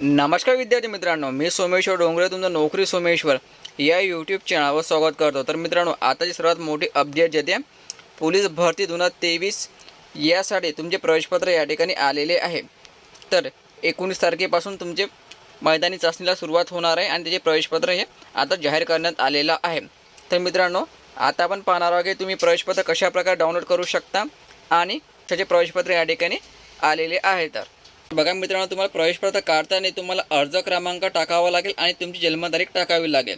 नमस्कार विद्यार्थी मित्रांनो मी सोमेश्वर डोंगरे तुमचं नोकरी सोमेश्वर या यूट्यूब चॅनलवर स्वागत करतो. तर मित्रांनो आताची सर्वात मोठी अपडेट जे पोलीस भरती दोन हजार तेवीस यासाठी तुमचे प्रवेशपत्र या ठिकाणी आलेले आहे. तर एकोणीस तारखेपासून तुमचे मैदानी चाचणीला सुरुवात होणार आहे आणि त्याचे प्रवेशपत्र हे आता जाहीर करण्यात आलेलं आहे. तर मित्रांनो आता आपण पाहणार आहोत की तुम्ही प्रवेशपत्र कशाप्रकारे डाउनलोड करू शकता आणि त्याचे प्रवेशपत्र या ठिकाणी आलेले आहे तर बघा मित्रांनो तुम्हाला प्रवेशपत्र काढताना तुम्हाला अर्ज क्रमांक टाकावा लागेल आणि तुमची जन्मतारीख टाकावी लागेल.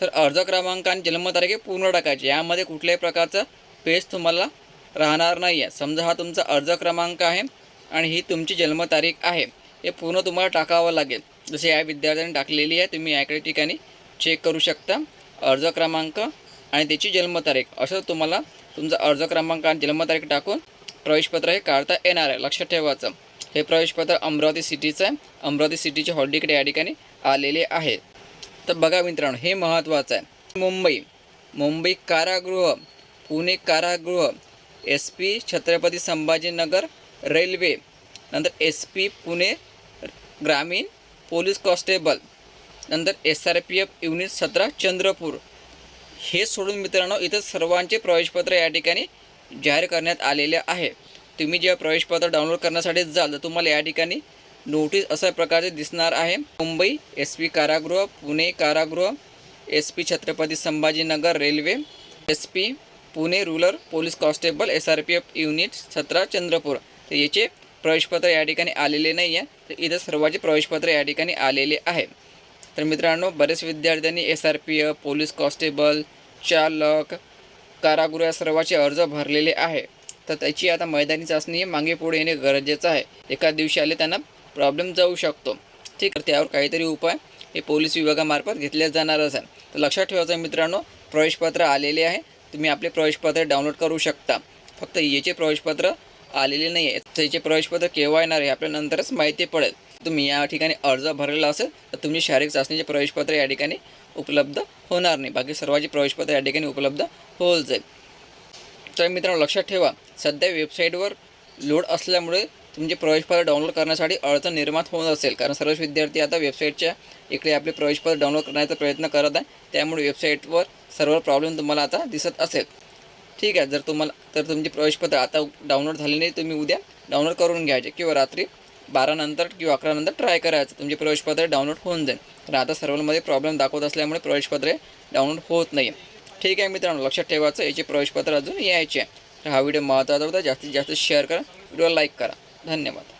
तर अर्ज क्रमांक आणि जन्मतारीख हे पूर्ण टाकायची. यामध्ये कुठल्याही प्रकारचा पेज तुम्हाला राहणार नाही आहे समजा हा तुमचा अर्ज क्रमांक आहे आणि ही तुमची जन्मतारीख आहे. हे पूर्ण तुम्हाला टाकावं लागेल. जसे या विद्यार्थ्यांनी टाकलेली आहे तुम्ही याकडे ठिकाणी चेक करू शकता. अर्ज क्रमांक आणि त्याची जन्मतारीख. असं तुम्हाला तुमचा अर्ज क्रमांक आणि जन्मतारीख टाकून प्रवेशपत्र हे काढता येणार आहे. लक्षात ठेवायचं. हे प्रवेशपत्र अमरावती सिटीचं आहे. अमरावती सिटीच्या हॉलटिकडे या ठिकाणी आलेले आहे तर बघा मित्रांनो हे महत्त्वाचं आहे. मुंबई मुंबई कारागृह पुणे कारागृह S P Chhatrapati Sambhajinagar railway नंतर एस पी पुणे ग्रामीण पोलीस कॉन्स्टेबल नंतर S R P F unit सतरा चंद्रपूर. हे सोडून मित्रांनो इथं सर्वांचे प्रवेशपत्र या ठिकाणी जाहीर करण्यात आलेले आहे. तुम्ही जेव्हा प्रवेशपत्र डाउनलोड करण्यासाठी जाल तर तुम्हाला या ठिकाणी नोटीस अशा प्रकारचे दिसणार आहे. मुंबई एस पी कारागृह पुणे कारागृह S P Chhatrapati Sambhajinagar railway S P Pune rural police constable S R P F unit सतरा चंद्रपूर. तर याचे प्रवेशपत्र या ठिकाणी आलेले नाही आहे. तर इथं सर्वांचे प्रवेशपत्र या ठिकाणी आलेले आहे. तर मित्रांनो बरेच विद्यार्थ्यांनी S R P F police constable चालक कारागृह या सर्वाचे अर्ज भरलेले आहे. तर त्याची आता मैदानी चाचणी मागे पुढे येणे गरजेचं आहे. एका दिवशी आले त्यांना प्रॉब्लेम जाऊ शकतो. ठीक आहे त्यावर काहीतरी उपाय हे पोलीस विभागामार्फत घेतले जाणारच आहे तर लक्षात ठेवायचं मित्रांनो प्रवेशपत्र आलेले आहे. तुम्ही आपले प्रवेशपत्र डाउनलोड करू शकता. फक्त याचे प्रवेशपत्र आलेले नाही आहे त्याचे प्रवेशपत्र केव्हा येणार आहे आपल्या नंतरच माहिती पडेल. तुम्ही या ठिकाणी अर्ज भरलेला असेल तर तुमची शारीरिक चाचणीचे प्रवेशपत्र या ठिकाणी उपलब्ध होणार नाही. बाकी सर्वांचे प्रवेशपत्र या ठिकाणी उपलब्ध होत जाईल. तर मित्रांनो लक्षात ठेवा सध्या वेबसाईटवर लोड असल्यामुळे तुमचे प्रवेशपत्र डाउनलोड करण्यासाठी अडचण निर्माण होत असेल. कारण सर्वच विद्यार्थी आता वेबसाईटच्या इकडे आपले प्रवेशपत्र डाउनलोड करण्याचा प्रयत्न करत आहे. त्यामुळे वेबसाईटवर सर्व प्रॉब्लेम तुम्हाला आता दिसत असेल. ठीक आहे जर तुम्हाला तर तुमचे प्रवेशपत्र आता डाउनलोड झाले नाही तुम्ही उद्या डाउनलोड करून घ्यायचे. किंवा रात्री बारानंतर किंवा अकरानंतर ट्राय करायचं. तुमचे प्रवेशपत्र डाउनलोड होऊन जाईल. कारण आता सर्वांमध्ये प्रॉब्लेम दाखवत असल्यामुळे प्रवेशपत्रे डाउनलोड होत नाही ठीक आहे मित्रांनो लक्षात ठेवायचं याचे प्रवेशपत्र अजून यायचे आहे. तर हा व्हिडिओ महत्त्वाचा होता. जास्तीत जास्त शेअर करा. व्हिडिओ लाईक करा. धन्यवाद.